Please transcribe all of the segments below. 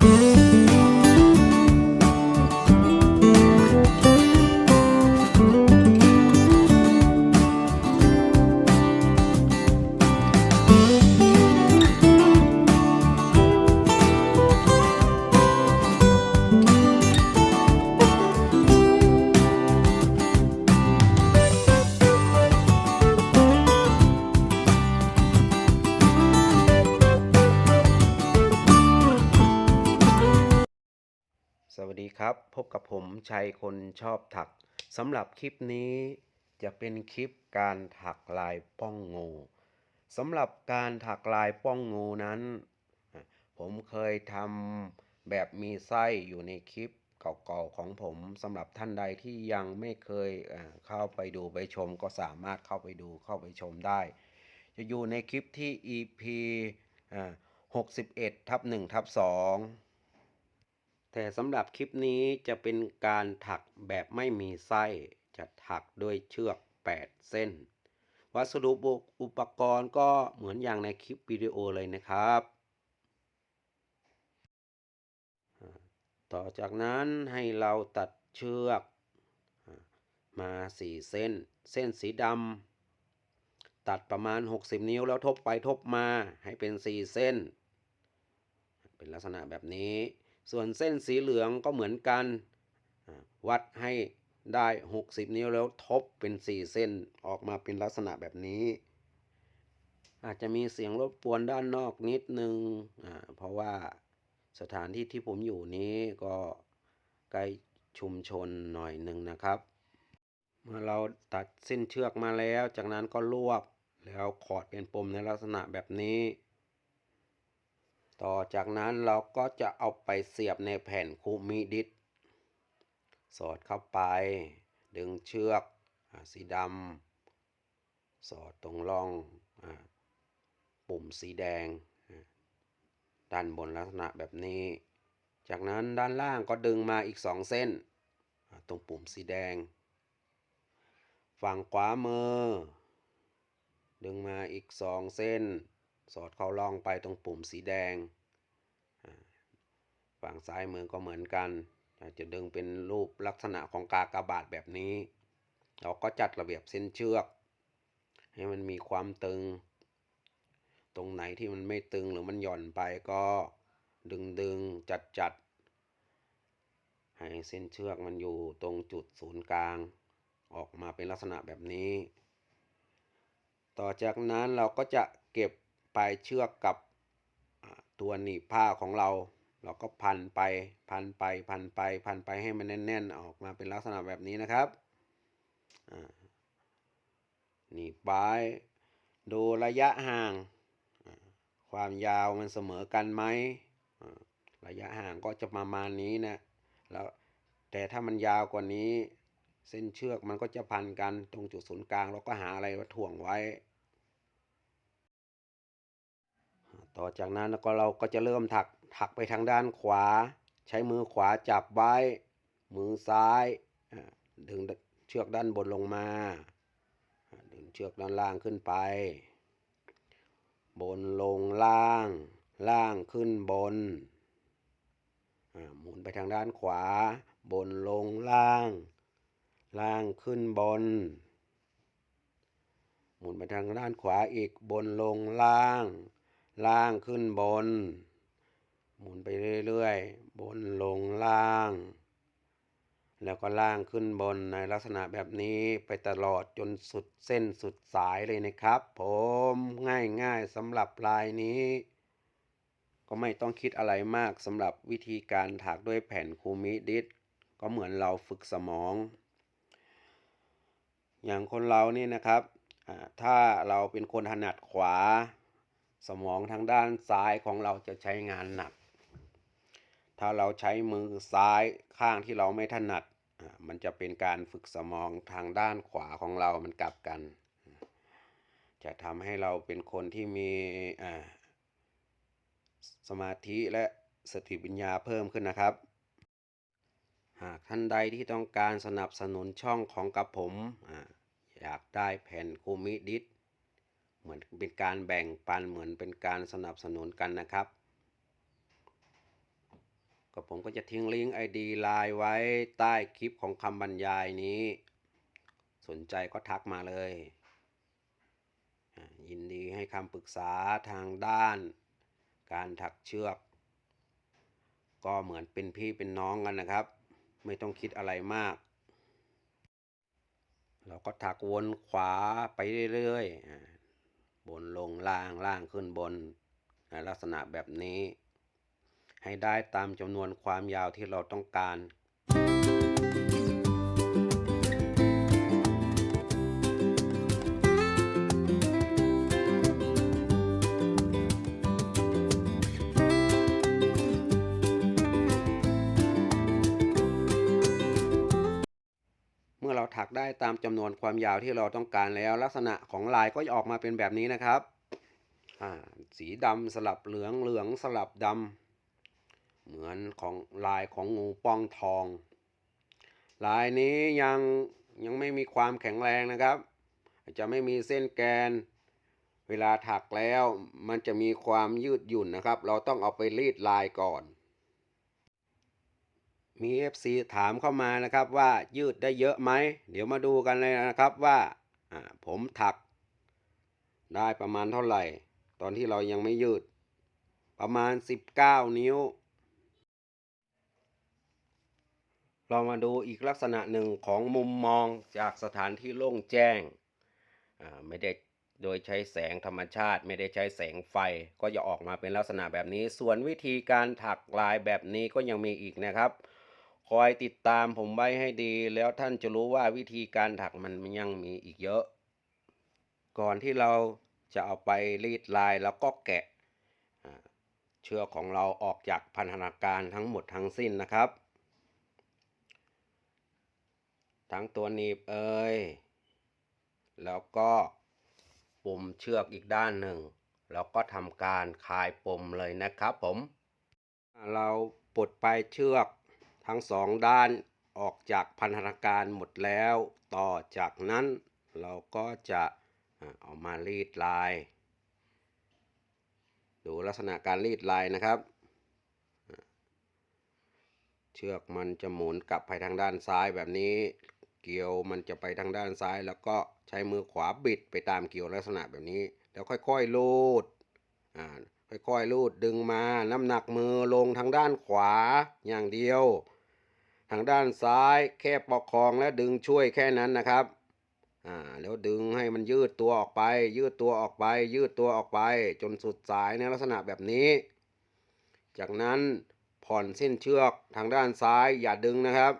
ส ครับ พบกับผมชัยคนชอบถักสำหรับคลิปนี้จะเป็นคลิปการถักลายป้องงูสำหรับการถักลายป้องงูนั้น ผมเคยทำแบบมีไส้อยู่ในคลิปเก่าๆของผมสำหรับท่านใดที่ยังไม่เคยเข้าไปดูไปชมก็สามารถเข้าไปดูเข้าไปชมได้ จะอยู่ในคลิปที่ EP 61ทับ1ทับ2 แต่สำหรับคลิปนี้จะเป็นการถักแบบไม่มีไส้ จะถักด้วยเชือก 8 เส้น วัสดุอุปกรณ์ก็เหมือนอย่างในคลิปวิดีโอเลยนะครับ ต่อจากนั้นให้เราตัดเชือกอ่ามา 4 เส้น เส้นสีดำตัดประมาณ 60 นิ้วแล้วทบไปทบมาให้เป็น 4 เส้น เป็นลักษณะแบบนี้ ส่วนเส้นสีเหลืองก็เหมือนกัน วัดให้ได้ 60 นิ้วแล้วทบเป็น 4 เส้นออกมาเป็นลักษณะแบบนี้ อาจจะมีเสียงรบกวนด้านนอกนิดนึงอ่าเพราะว่าสถานที่ที่ผมอยู่นี้ก็ใกล้ชุมชนหน่อยหนึ่งนะครับ เมื่อเราตัดเส้นเชือกมาแล้ว จากนั้นก็รวบแล้วขอดเป็นปมในลักษณะแบบนี้ ต่อจากนั้นเราก็จะเอาไปเสียบในแผ่นคูมิดิสสอดเข้าไป ดึงเชือกอสีดำสอดตรงร่องอปุ่มสีแดง ด้านบนลักษณะแบบนี้ จากนั้นด้านล่างก็ดึงมาอีกสองเส้น ตรงปุ่มสีแดง ฝั่งขวามือ ดึงมาอีกสองเส้น สอดเข้าร่องไปตรงปุ่มสีแดง ฝั่งซ้ายมือก็เหมือนกันจจะดึงเป็นรูปลักษณะของกากบาทแบบนี้ เราก็จัดระเบียบเส้นเชือก ให้มันมีความตึง ตรงไหนที่มันไม่ตึงหรือมันหย่อนไปก็ดึงดึงจัดจัดให้เส้นเชือกมันอยู่ตรงจุดศูนย์กลาง ออกมาเป็นลักษณะแบบนี้ ต่อจากนั้นเราก็จะเก็บ ปลายเชือกกับตัวหนีบผ้าของเรา เราก็พันไปพันไปพันไปพันไปให้มันแน่น ๆ ออกมาเป็นลักษณะแบบนี้นะครับหนีบไว้ดูระยะห่าง ความยาวมันเสมอกันไหมระยะห่างก็จะประมาณนี้นะแล้วแต่ถ้ามันยาวกว่านี้ เส้นเชือกมันก็จะพันกันตรงจุดศูนย์กลางเราก็หาอะไรมาถ่วงไว้ ต่อจากนั้นก็เราก็จะเริ่มถักถักไปทางด้านขวา ใช้มือขวาจับไว้ มือซ้ายดึงเชือกด้านบนลงมา ดึงเชือกด้านล่างขึ้นไป บนลงล่าง ล่างขึ้นบน หมุนไปทางด้านขวา บนลงล่าง ล่างขึ้นบน หมุนไปทางด้านขวาอีกบนลงล่าง ล่างขึ้นบน หมุนไปเรื่อยๆ บนลงล่าง แล้วก็ล่างขึ้นบนในลักษณะแบบนี้ไปตลอดจนสุดเส้นสุดสายเลยนะครับ ผมง่ายๆสำหรับลายนี้ ก็ไม่ต้องคิดอะไรมากสำหรับวิธีการถักด้วยแผ่นคูมิดิสก็เหมือนเราฝึกสมอง อย่างคนเรานี่นะครับ ถ้าเราเป็นคนถนัดขวา สมองทางด้านซ้ายของเราจะใช้งานหนัก ถ้าเราใช้มือซ้ายข้างที่เราไม่ถนัด มันจะเป็นการฝึกสมองทางด้านขวาของเรามันกลับกัน จะทำให้เราเป็นคนที่มีสมาธิและสติปัญญาเพิ่มขึ้นนะครับ หากท่านใดที่ต้องการสนับสนุนช่องของกับผมอาอยากได้แผ่นคูมิดิส เหมือนเป็นการแบ่งปันเหมือนเป็นการสนับสนุนกันนะครับ ก็ผมก็จะทิ้งลิงก์ ID ไลน์ไว้ใต้คลิปของคำบรรยายนี้ สนใจก็ทักมาเลย ยินดีให้คำปรึกษาทางด้าน การถักเชือก ก็เหมือนเป็นพี่เป็นน้องกันนะครับ ไม่ต้องคิดอะไรมากเราก็ถักวนขวาไปเรื่อยๆ บนลงล่างล่างขึ้นบน ลักษณะแบบนี้ ให้ได้ตามจำนวนความยาวที่เราต้องการ ตามจำนวนความยาวที่เราต้องการแล้วลักษณะของลายก็จะออกมาเป็นแบบนี้นะครับสีดำสลับเหลืองเหลืองสลับดำเหมือนของลายของงูป้องทอง ลายนี้ยังยังไม่มีความแข็งแรงนะครับ จะไม่มีเส้นแกน เวลาถักแล้วมันจะมีความยืดหยุ่นนะครับ เราต้องเอาไปรีดลายก่อน มี FC ถามเข้ามานะครับว่ายืดได้เยอะไหม เดี๋ยวมาดูกันเลยนะครับว่าผมถัก ได้ประมาณเท่าไหร่ ตอนที่เรายังไม่ยืด ประมาณ 19 นิ้ว เรามาดูอีกลักษณะหนึ่งของมุมมองจากสถานที่โล่งแจ้ง ไม่ได้โดยใช้แสงธรรมชาติ ไม่ได้ใช้แสงไฟ ก็จะออกมาเป็นลักษณะแบบนี้ ส่วนวิธีการถักลายแบบนี้ก็ยังมีอีกนะครับ คอยติดตามผมไว้ให้ดี แล้วท่านจะรู้ว่าวิธีการถักมันยังมีอีกเยอะ ก่อนที่เราจะเอาไปรีดลายแล้วก็แกะเชือกของเราออกจากพันธนาการทั้งหมดทั้งสิ้นนะครับ ทั้งตัวหนีบเอ่ยแล้วก็ปุ่มเชือกอีกด้านหนึ่ง แล้วก็ทำการคลายปมเลยนะครับผม เราปลดปลายเชือก ทั้งสองด้านออกจากพันธนาการหมดแล้ว ต่อจากนั้นเราก็จะเอามารีดลาย ดูลักษณะการรีดลายนะครับ เชือกมันจะหมุนกลับไปทางด้านซ้ายแบบนี้ เกี่ยวมันจะไปทางด้านซ้าย แล้วก็ใช้มือขวาบิดไปตามเกี่ยวลักษณะแบบนี้ แล้วค่อยๆลูดอ่า ค่อยๆลูดดึงมาน้ำหนักมือลงทางด้านขวาอย่างเดียว ทางด้านซ้ายแค่ประคองและดึงช่วยแค่นั้นนะครับอ่าแล้วดึงให้มันยืดตัวออกไป ยืดตัวออกไป ยืดตัวออกไป จนสุดสายในลักษณะแบบนี้ จากนั้นผ่อนเส้นเชือกทางด้านซ้ายอย่าดึงนะครับ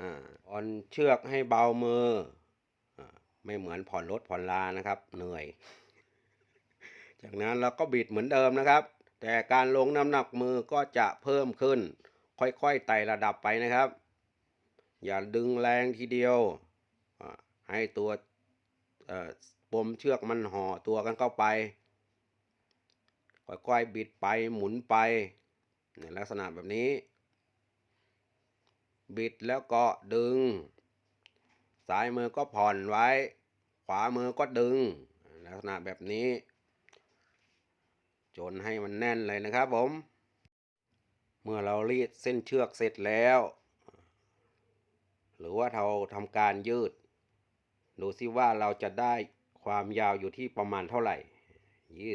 อ่าผ่อนเชือกให้เบามืออาไม่เหมือนผ่อนรถผ่อนลานะครับ เหนื่อย จากนั้นเราก็บิดเหมือนเดิมนะครับ แต่การลงน้ำหนักมือก็จะเพิ่มขึ้น ค่อยๆไต่ระดับไปนะครับ อย่าดึงแรงทีเดียวให้ตัวปมเชือกมันห่อตัวกันเข้าไป ค่อยๆบิดไปหมุนไปในลักษณะแบบนี้ บิดแล้วก็ดึง ซ้ายมือก็ผ่อนไว้ ขวามือก็ดึง ลักษณะแบบนี้ จนให้มันแน่นเลยนะครับผม เมื่อเรารีดเส้นเชือกเสร็จแล้ว หรือว่าเราทำการยืด ดูซิว่าเราจะได้ความยาวอยู่ที่ประมาณเท่าไหร่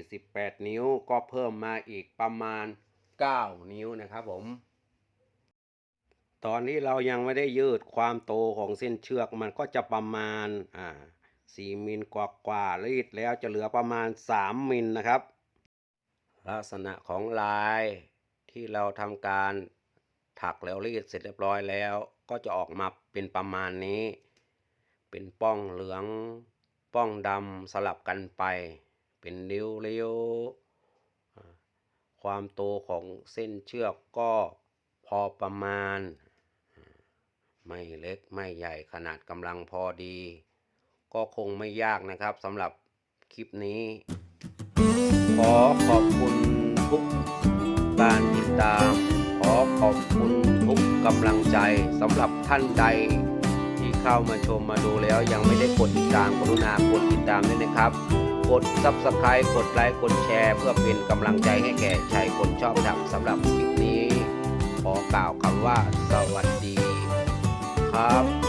28 นิ้วก็เพิ่มมาอีกประมาณ 9 นิ้วนะครับผม ตอนนี้เรายังไม่ได้ยืดความโตของเส้นเชือกมันก็จะประมาณอ่า4มิลกว่ากว่าๆรีดแล้วจะเหลือประมาณ 3 มิลนะครับ ลักษณะของลายที่เราทำการถักแล้วรีดเสร็จเรียบร้อยแล้ว ก็จะออกมาเป็นประมาณนี้ เป็นป้องเหลือง ป้องดำสลับกันไป เป็นริ้วริ้วความโตของเส้นเชือกก็พอประมาณ ไม่เล็กไม่ใหญ่ขนาดกำลังพอดี ก็คงไม่ยากนะครับสำหรับคลิปนี้ ขอขอบคุณทุกการติดตาม ขอขอบคุณทุกกำลังใจสำหรับท่านใดที่เข้ามาชมมาดูแล้วยังไม่ได้กดติดตามกรุณากดติดตามด้วยนะครับ กด subscribe กดไลค์กดแชร์ เพื่อเป็นกำลังใจให้แก่ชายคนชอบถักสำหรับคลิปนี้ ขอกล่าวคำว่าสวัสดีครับ